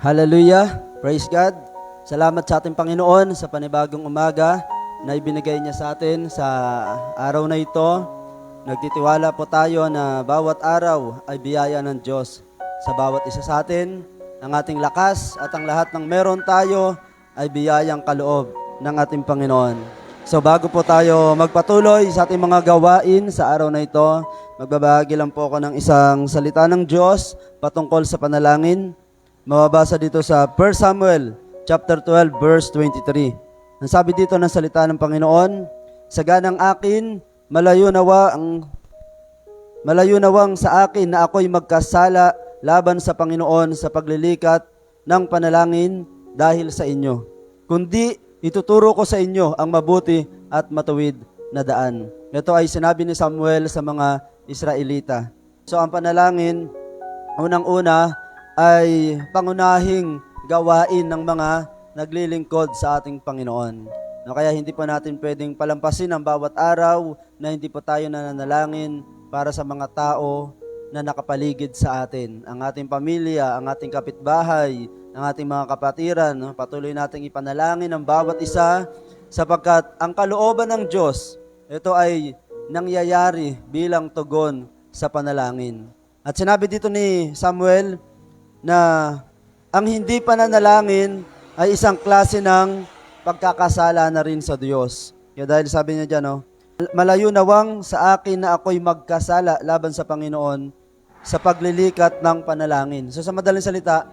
Hallelujah. Praise God. Salamat sa ating Panginoon sa panibagong umaga na ibinigay niya sa atin sa araw na ito. Nagtitiwala po tayo na bawat araw ay biyaya ng Diyos sa bawat isa sa atin. Ang ating lakas at ang lahat ng meron tayo ay biyayang kaloob ng ating Panginoon. So bago po tayo magpatuloy sa ating mga gawain sa araw na ito, magbabahagi lang po ako ng isang salita ng Diyos patungkol sa panalangin. Mababasa dito sa 1 Samuel chapter 12 verse 23. Ang sabi dito ng salita ng Panginoon, sa ganang akin, malayo nawa ang malayo nawang sa akin na ako'y magkasala laban sa Panginoon sa paglilikat ng panalangin dahil sa inyo. Kundi ituturo ko sa inyo ang mabuti at matuwid na daan. Ito ay sinabi ni Samuel sa mga Israelita. So ang panalangin, unang-una ay pangunahing gawain ng mga naglilingkod sa ating Panginoon. No, kaya hindi po natin pwedeng palampasin ang bawat araw na hindi po tayo nananalangin para sa mga tao na nakapaligid sa atin. Ang ating pamilya, ang ating kapitbahay, ang ating mga kapatiran. No? Patuloy nating ipanalangin ang bawat isa sapagkat ang kalooban ng Diyos, ito ay nangyayari bilang tugon sa panalangin. At sinabi dito ni Samuel na ang hindi pananalangin ay isang klase ng pagkakasala na rin sa Diyos. Kaya dahil sabi niya dyan, no, malayo nawang sa akin na ako'y magkasala laban sa Panginoon sa paglilikat ng panalangin. So sa madaling salita,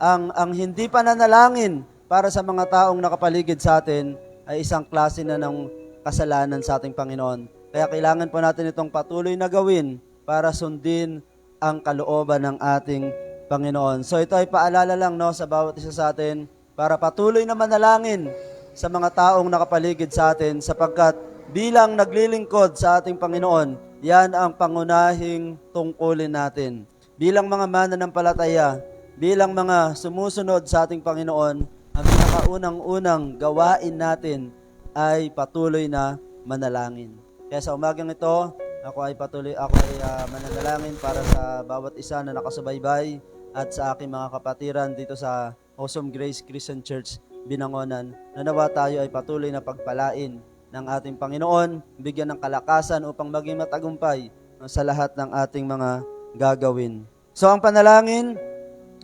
ang, ang hindi pananalangin para sa mga taong nakapaligid sa atin ay isang klase na ng kasalanan sa ating Panginoon. Kaya kailangan po natin itong patuloy na gawin para sundin ang kalooban ng ating Panginoon. So ito ay paalala lang no sa bawat isa sa atin para patuloy na manalangin sa mga taong nakapaligid sa atin sapagkat bilang naglilingkod sa ating Panginoon, yan ang pangunahing tungkulin natin. Bilang mga mananampalataya, bilang mga sumusunod sa ating Panginoon, ang pinakaunang-unang gawain natin ay patuloy na manalangin. Kaya sa umagang ito, ako ay patuloy ako ay ah, mananalangin para sa bawat isa na nakasubaybay at sa aking mga kapatiran dito sa Awesome Grace Christian Church Binangonan. Na nawa tayo ay patuloy na pagpalain ng ating Panginoon, bigyan ng kalakasan upang maging matagumpay sa lahat ng ating mga gagawin. So ang panalangin,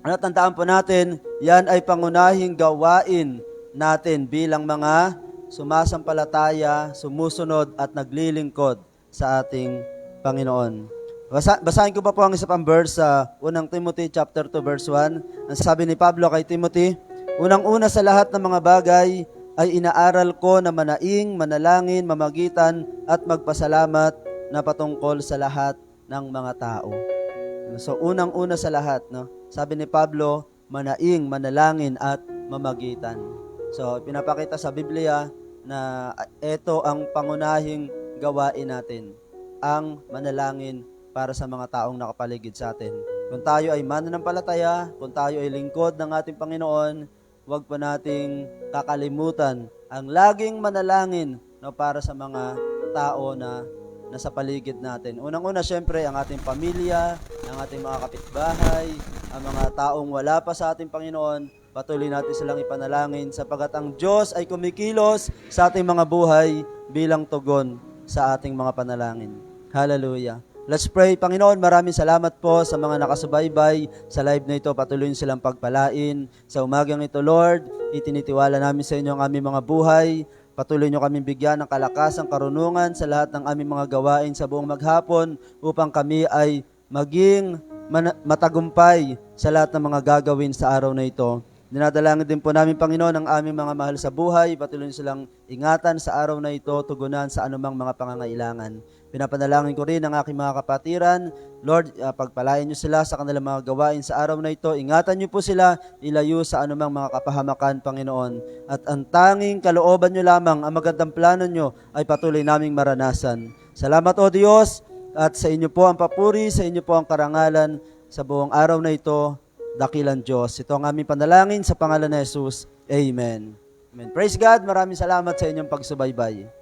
ano tandaan po natin, yan ay pangunahing gawain natin bilang mga sumasampalataya, sumusunod at naglilingkod sa ating Panginoon. Basa, basahin ko pa po ang isa pang verse sa unang Timothy chapter 2 verse 1. Ang sabi ni Pablo kay Timothy, Unang-una sa lahat ng mga bagay ay inaaral ko na manaing, manalangin, mamagitan at magpasalamat na patungkol sa lahat ng mga tao. So unang-una sa lahat, no? Sabi ni Pablo, manaing, manalangin at mamagitan. So pinapakita sa Biblia na ito ang pangunahing gawain natin, ang manalangin para sa mga taong nakapaligid sa atin. Kung tayo ay mananampalataya, kung tayo ay lingkod ng ating Panginoon, huwag pa nating kakalimutan ang laging manalangin no, para sa mga tao na nasa paligid natin. Unang-una, syempre, ang ating pamilya, ang ating mga kapitbahay, ang mga taong wala pa sa ating Panginoon, patuloy natin silang ipanalangin sapagat ang Diyos ay kumikilos sa ating mga buhay bilang tugon sa ating mga panalangin. Hallelujah. Let's pray. Panginoon, maraming salamat po sa mga nakasubaybay sa live na ito. Patuloy silang pagpalain. Sa umagang ito, Lord, itinitiwala namin sa inyo ang aming mga buhay. Patuloy niyo kami bigyan ng kalakasan, karunungan sa lahat ng aming mga gawain sa buong maghapon upang kami ay maging matagumpay sa lahat ng mga gagawin sa araw na ito. Dinadalangin din po namin, Panginoon, ang aming mga mahal sa buhay. Patuloy silang ingatan sa araw na ito, tugunan sa anumang mga pangangailangan. Pinapanalangin ko rin ang aking mga kapatiran. Lord, uh, pagpalain niyo sila sa kanilang mga gawain sa araw na ito. Ingatan niyo po sila, ilayo sa anumang mga kapahamakan, Panginoon. At ang tanging kalooban niyo lamang, ang magandang plano niyo ay patuloy naming maranasan. Salamat o Diyos, at sa inyo po ang papuri, sa inyo po ang karangalan sa buong araw na ito, dakilan Diyos. Ito ang aming panalangin sa pangalan ni Jesus. Amen. Amen. Praise God. Maraming salamat sa inyong pagsubaybay.